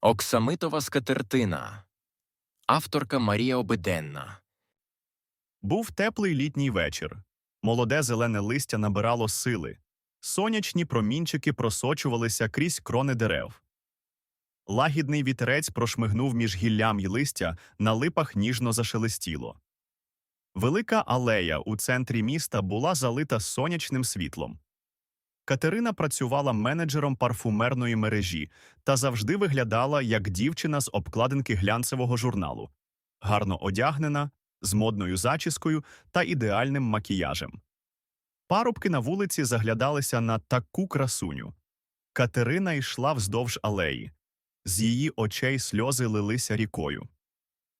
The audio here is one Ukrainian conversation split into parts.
Оксамитова скатертина. Авторка Марія Обиденна. Був теплий літній вечір. Молоде зелене листя набирало сили. Сонячні промінчики просочувалися крізь крони дерев. Лагідний вітерець прошмигнув між гіллям й листя, на липах ніжно зашелестіло. Велика алея у центрі міста була залита сонячним світлом. Катерина працювала менеджером парфумерної мережі та завжди виглядала як дівчина з обкладинки глянцевого журналу, гарно одягнена, з модною зачіскою та ідеальним макіяжем. Парубки на вулиці заглядалися на таку красуню. Катерина йшла вздовж алеї. З її очей сльози лилися рікою.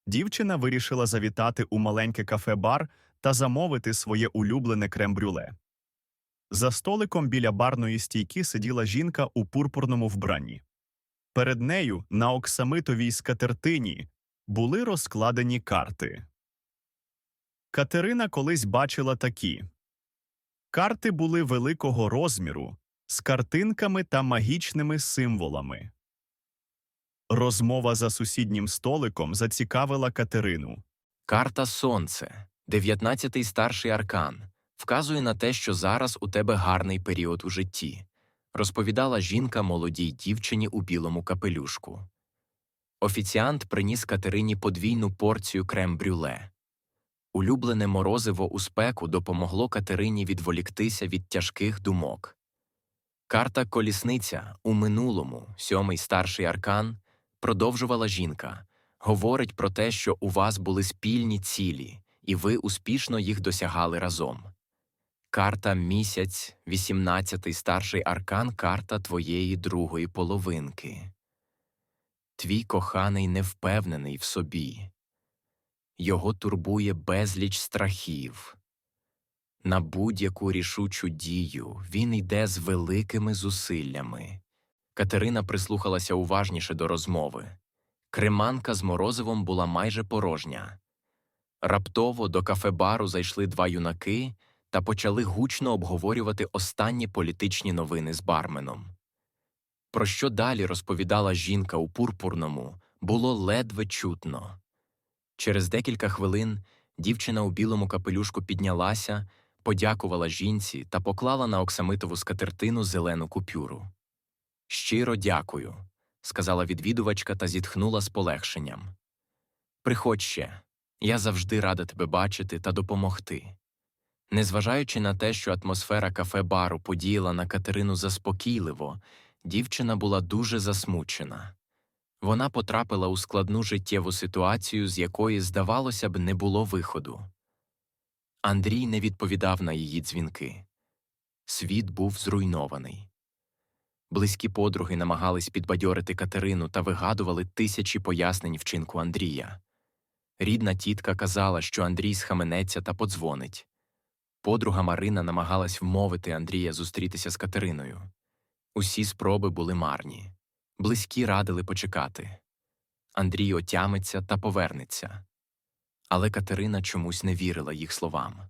Дівчина вирішила завітати у маленьке кафе-бар та замовити своє улюблене крем-брюле. За столиком біля барної стійки сиділа жінка у пурпурному вбранні. Перед нею на оксамитовій скатертині були розкладені карти. Катерина колись бачила такі. Карти були великого розміру, з картинками та магічними символами. Розмова за сусіднім столиком зацікавила Катерину. Карта Сонце. Дев'ятнадцятий старший аркан. Вказує на те, що зараз у тебе гарний період у житті, розповідала жінка молодій дівчині у білому капелюшку. Офіціант приніс Катерині подвійну порцію крем-брюле. Улюблене морозиво у спеку допомогло Катерині відволіктися від тяжких думок. Карта Колісниця у минулому, сьомий старший аркан, продовжувала жінка, говорить про те, що у вас були спільні цілі, і ви успішно їх досягали разом. Карта місяць, 18-й старший аркан карта твоєї другої половинки. Твій коханий невпевнений в собі. Його турбує безліч страхів. На будь-яку рішучу дію він йде з великими зусиллями. Катерина прислухалася уважніше до розмови. Креманка з морозивом була майже порожня. Раптово до кафе-бару зайшли два юнаки та почали гучно обговорювати останні політичні новини з барменом. Про що далі розповідала жінка у пурпурному, було ледве чутно. Через декілька хвилин дівчина у білому капелюшку піднялася, подякувала жінці та поклала на оксамитову скатертину зелену купюру. Щиро дякую, сказала відвідувачка та зітхнула з полегшенням. Приходь ще, я завжди рада тебе бачити та допомогти. Незважаючи на те, що атмосфера кафе-бару подіяла на Катерину заспокійливо, дівчина була дуже засмучена. Вона потрапила у складну життєву ситуацію, з якої, здавалося б, не було виходу. Андрій не відповідав на її дзвінки. Світ був зруйнований. Близькі подруги намагались підбадьорити Катерину та вигадували тисячі пояснень вчинку Андрія. Рідна тітка казала, що Андрій схаменеться та подзвонить. Подруга Марина намагалась вмовити Андрія зустрітися з Катериною. Усі спроби були марні. Близькі радили почекати. Андрій отямиться та повернеться. Але Катерина чомусь не вірила їх словам.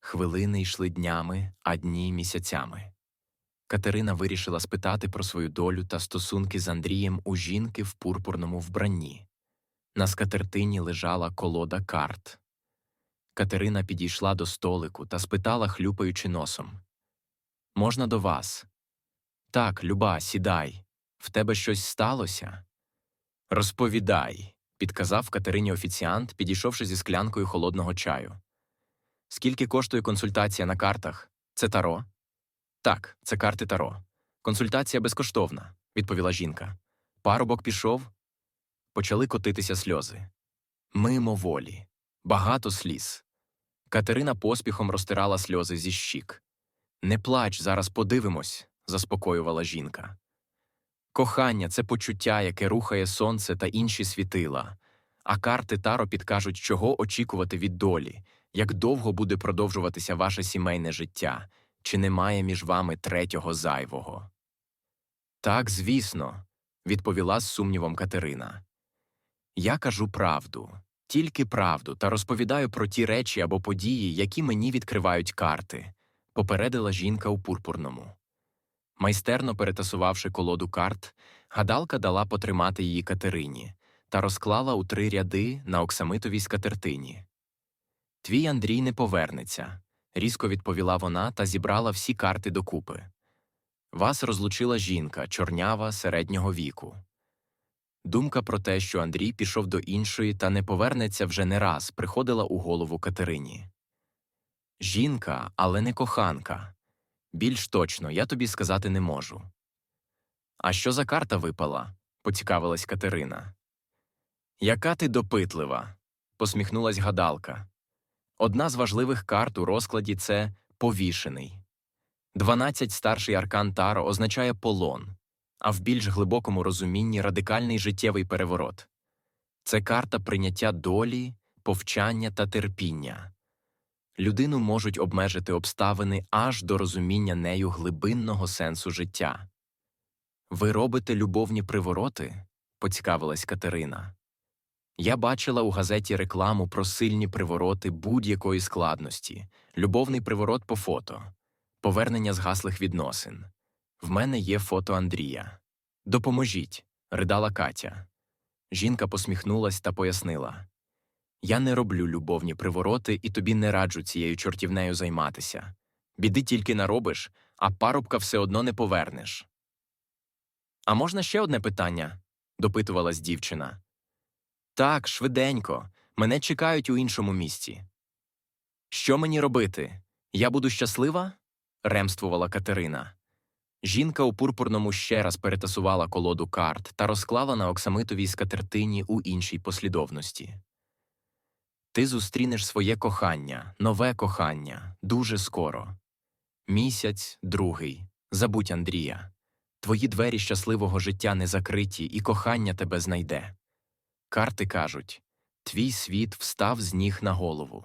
Хвилини йшли днями, а дні місяцями. Катерина вирішила спитати про свою долю та стосунки з Андрієм у жінки в пурпурному вбранні. На скатертині лежала колода карт. Катерина підійшла до столику та спитала, хлюпаючи носом Можна до вас? Так, люба, сідай. В тебе щось сталося? Розповідай, підказав Катерині офіціант, підійшовши зі склянкою холодного чаю. Скільки коштує консультація на картах? Це таро? Так, це карти таро. Консультація безкоштовна, відповіла жінка. Парубок пішов. Почали котитися сльози. Мимо волі, багато сліз. Катерина поспіхом розтирала сльози зі щік. Не плач, зараз подивимось, заспокоювала жінка. Кохання це почуття, яке рухає сонце та інші світила, а карти Таро підкажуть, чого очікувати від долі, як довго буде продовжуватися ваше сімейне життя, чи немає між вами третього зайвого. Так, звісно, відповіла з сумнівом Катерина. Я кажу правду, тільки правду, та розповідаю про ті речі або події, які мені відкривають карти, попередила жінка у пурпурному. Майстерно перетасувавши колоду карт, Гадалка дала потримати її Катерині та розклала у три ряди на оксамитовій скатертині. Твій Андрій не повернеться, різко відповіла вона та зібрала всі карти докупи. Вас розлучила жінка, чорнява середнього віку. Думка про те, що Андрій пішов до іншої та не повернеться вже не раз, приходила у голову Катерині. Жінка, але не коханка. Більш точно я тобі сказати не можу. А що за карта випала? поцікавилась Катерина. Яка ти допитлива? посміхнулась гадалка. Одна з важливих карт у розкладі це повішений. Дванадцять старший аркан Таро означає полон, а в більш глибокому розумінні радикальний життєвий переворот. Це карта прийняття долі, повчання та терпіння. Людину можуть обмежити обставини аж до розуміння нею глибинного сенсу життя. Ви робите любовні привороти? поцікавилась Катерина. Я бачила у газеті рекламу про сильні привороти будь-якої складності, любовний приворот по фото, повернення згаслих відносин. В мене є фото Андрія. Допоможіть, ридала Катя. Жінка посміхнулась та пояснила Я не роблю любовні привороти і тобі не раджу цією чортівнею займатися. Біди тільки наробиш, а парубка все одно не повернеш. А можна ще одне питання? допитувалась дівчина. Так, швиденько, мене чекають у іншому місці. Що мені робити? Я буду щаслива? ремствувала Катерина. Жінка у пурпурному ще раз перетасувала колоду карт та розклала на оксамитовій скатертині у іншій послідовності. Ти зустрінеш своє кохання, нове кохання, дуже скоро. Місяць, другий. Забудь Андрія. Твої двері щасливого життя не закриті, і кохання тебе знайде. Карти кажуть твій світ встав з ніг на голову.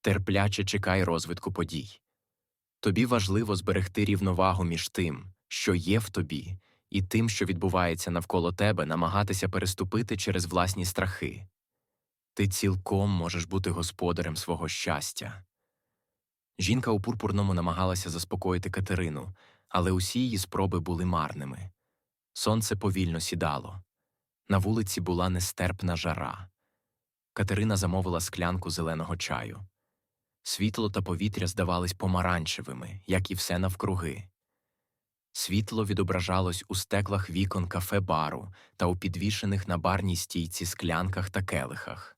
Терпляче чекай розвитку подій. Тобі важливо зберегти рівновагу між тим, що є в тобі, і тим, що відбувається навколо тебе, намагатися переступити через власні страхи. Ти цілком можеш бути господарем свого щастя. Жінка у пурпурному намагалася заспокоїти Катерину, але усі її спроби були марними. Сонце повільно сідало. На вулиці була нестерпна жара. Катерина замовила склянку зеленого чаю. Світло та повітря здавались помаранчевими, як і все навкруги. Світло відображалось у стеклах вікон кафе бару та у підвішених на барній стійці склянках та келихах.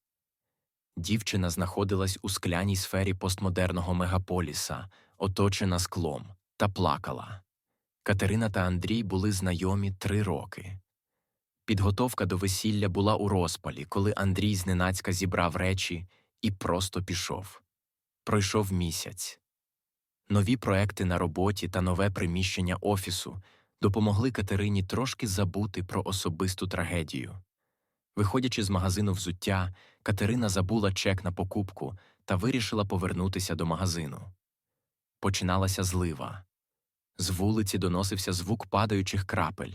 Дівчина знаходилась у скляній сфері постмодерного мегаполіса, оточена склом, та плакала. Катерина та Андрій були знайомі три роки. Підготовка до весілля була у розпалі, коли Андрій зненацька зібрав речі і просто пішов. Пройшов місяць. Нові проекти на роботі та нове приміщення офісу допомогли Катерині трошки забути про особисту трагедію. Виходячи з магазину взуття, Катерина забула чек на покупку та вирішила повернутися до магазину. Починалася злива. З вулиці доносився звук падаючих крапель.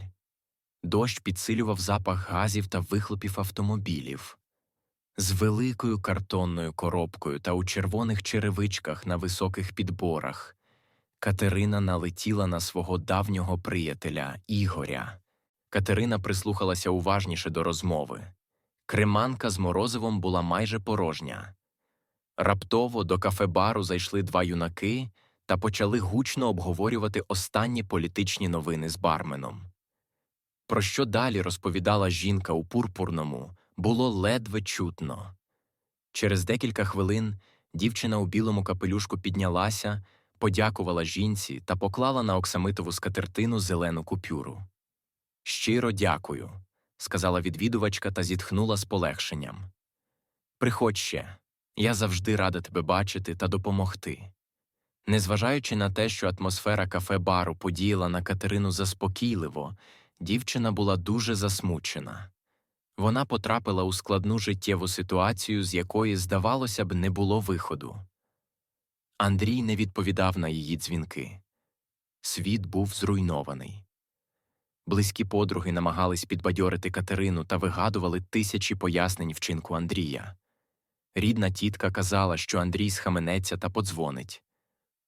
Дощ підсилював запах газів та вихлопів автомобілів. З великою картонною коробкою та у червоних черевичках на високих підборах Катерина налетіла на свого давнього приятеля Ігоря. Катерина прислухалася уважніше до розмови. Креманка з морозивом була майже порожня. Раптово до кафе-бару зайшли два юнаки та почали гучно обговорювати останні політичні новини з барменом. Про що далі розповідала жінка у пурпурному, було ледве чутно. Через декілька хвилин дівчина у білому капелюшку піднялася, подякувала жінці та поклала на оксамитову скатертину зелену купюру. Щиро дякую, сказала відвідувачка та зітхнула з полегшенням. Приходь ще, я завжди рада тебе бачити та допомогти. Незважаючи на те, що атмосфера кафе бару подіяла на Катерину заспокійливо, дівчина була дуже засмучена. Вона потрапила у складну життєву ситуацію, з якої, здавалося б, не було виходу. Андрій не відповідав на її дзвінки. Світ був зруйнований. Близькі подруги намагались підбадьорити Катерину та вигадували тисячі пояснень вчинку Андрія. Рідна тітка казала, що Андрій схаменеться та подзвонить.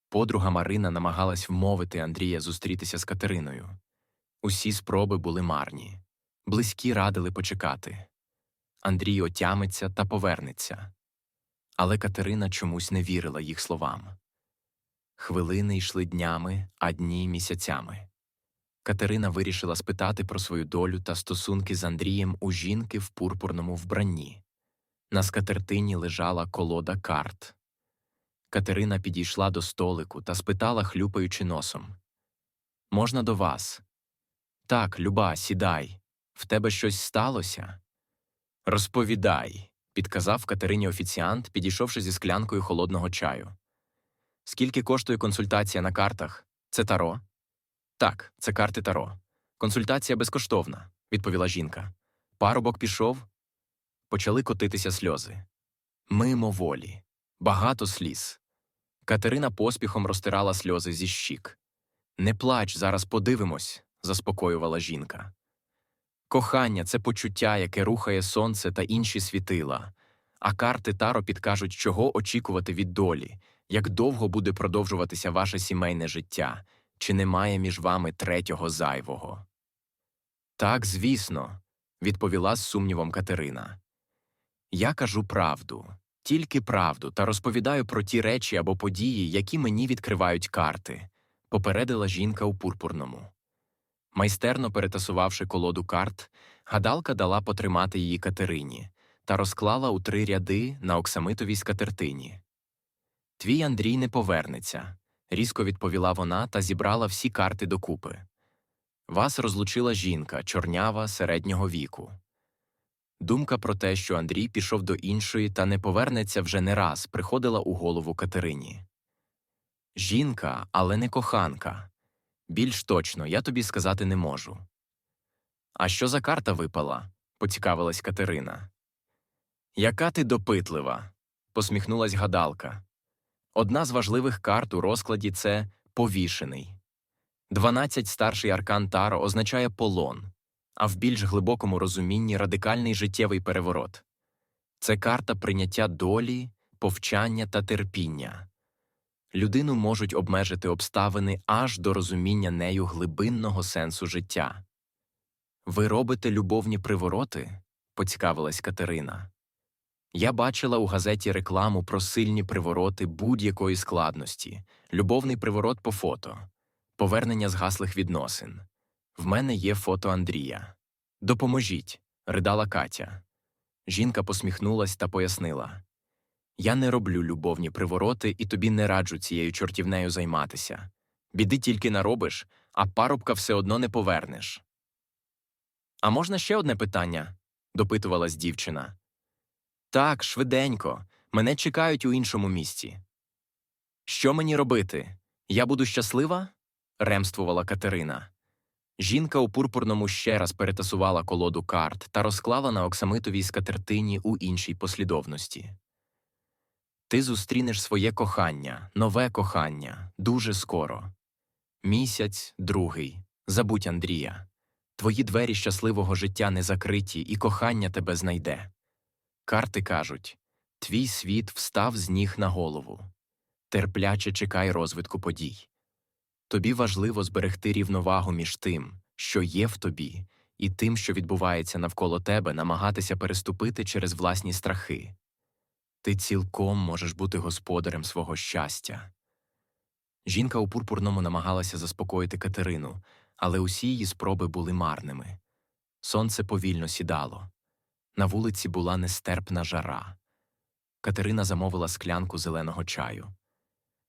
Подруга Марина намагалась вмовити Андрія зустрітися з Катериною. Усі спроби були марні. Близькі радили почекати. Андрій отямиться та повернеться. Але Катерина чомусь не вірила їх словам. Хвилини йшли днями, а дні місяцями. Катерина вирішила спитати про свою долю та стосунки з Андрієм у жінки в пурпурному вбранні. На скатертині лежала колода карт. Катерина підійшла до столику та спитала, хлюпаючи носом: Можна до вас? Так, люба, сідай. В тебе щось сталося? Розповідай, підказав Катерині офіціант, підійшовши зі склянкою холодного чаю. Скільки коштує консультація на картах? Це таро? Так, це карти таро. Консультація безкоштовна, відповіла жінка. Парубок пішов. Почали котитися сльози. Мимо волі. Багато сліз. Катерина поспіхом розтирала сльози зі щік. Не плач, зараз подивимось, заспокоювала жінка. Кохання це почуття, яке рухає сонце та інші світила, а карти Таро підкажуть, чого очікувати від долі, як довго буде продовжуватися ваше сімейне життя, чи немає між вами третього зайвого. Так, звісно, відповіла з сумнівом Катерина. Я кажу правду, тільки правду, та розповідаю про ті речі або події, які мені відкривають карти, попередила жінка у пурпурному. Майстерно перетасувавши колоду карт, гадалка дала потримати її Катерині та розклала у три ряди на оксамитовій скатертині. Твій Андрій не повернеться, різко відповіла вона та зібрала всі карти докупи. Вас розлучила жінка, чорнява середнього віку. Думка про те, що Андрій пішов до іншої та не повернеться вже не раз, приходила у голову Катерині. Жінка, але не коханка. Більш точно, я тобі сказати не можу. А що за карта випала? поцікавилась Катерина. Яка ти допитлива, посміхнулась гадалка. Одна з важливих карт у розкладі це повішений. Дванадцять старший аркан Таро означає полон, а в більш глибокому розумінні радикальний життєвий переворот. Це карта прийняття долі, повчання та терпіння. Людину можуть обмежити обставини аж до розуміння нею глибинного сенсу життя. Ви робите любовні привороти? поцікавилась Катерина. Я бачила у газеті рекламу про сильні привороти будь-якої складності, любовний приворот по фото, повернення згаслих відносин. В мене є фото Андрія. Допоможіть, ридала Катя. Жінка посміхнулась та пояснила. Я не роблю любовні привороти і тобі не раджу цією чортівнею займатися. Біди тільки наробиш, а парубка все одно не повернеш. А можна ще одне питання? допитувалась дівчина. Так, швиденько, мене чекають у іншому місці. Що мені робити? Я буду щаслива? ремствувала Катерина. Жінка у пурпурному ще раз перетасувала колоду карт та розклала на оксамитовій скатертині у іншій послідовності. Ти зустрінеш своє кохання, нове кохання, дуже скоро. Місяць, другий. Забудь Андрія. Твої двері щасливого життя не закриті, і кохання тебе знайде. Карти кажуть твій світ встав з ніг на голову. Терпляче чекай розвитку подій. Тобі важливо зберегти рівновагу між тим, що є в тобі, і тим, що відбувається навколо тебе, намагатися переступити через власні страхи. Ти цілком можеш бути господарем свого щастя. Жінка у пурпурному намагалася заспокоїти Катерину, але усі її спроби були марними. Сонце повільно сідало. На вулиці була нестерпна жара. Катерина замовила склянку зеленого чаю.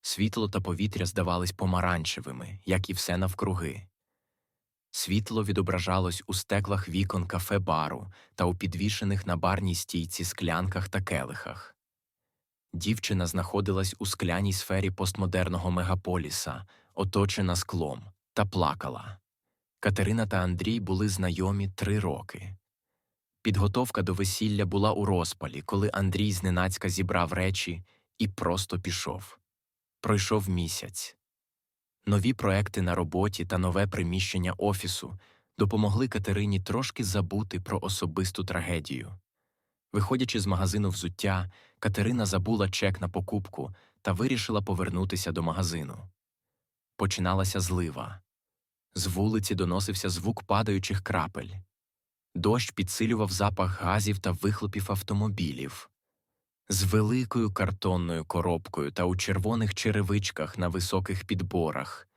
Світло та повітря здавались помаранчевими, як і все навкруги. Світло відображалось у стеклах вікон кафе бару та у підвішених на барній стійці склянках та келихах. Дівчина знаходилась у скляній сфері постмодерного мегаполіса, оточена склом, та плакала. Катерина та Андрій були знайомі три роки. Підготовка до весілля була у розпалі, коли Андрій зненацька зібрав речі і просто пішов. Пройшов місяць. Нові проекти на роботі та нове приміщення офісу допомогли Катерині трошки забути про особисту трагедію. Виходячи з магазину взуття, Катерина забула чек на покупку та вирішила повернутися до магазину. Починалася злива. З вулиці доносився звук падаючих крапель. Дощ підсилював запах газів та вихлопів автомобілів. З великою картонною коробкою та у червоних черевичках на високих підборах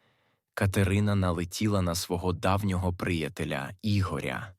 Катерина налетіла на свого давнього приятеля Ігоря.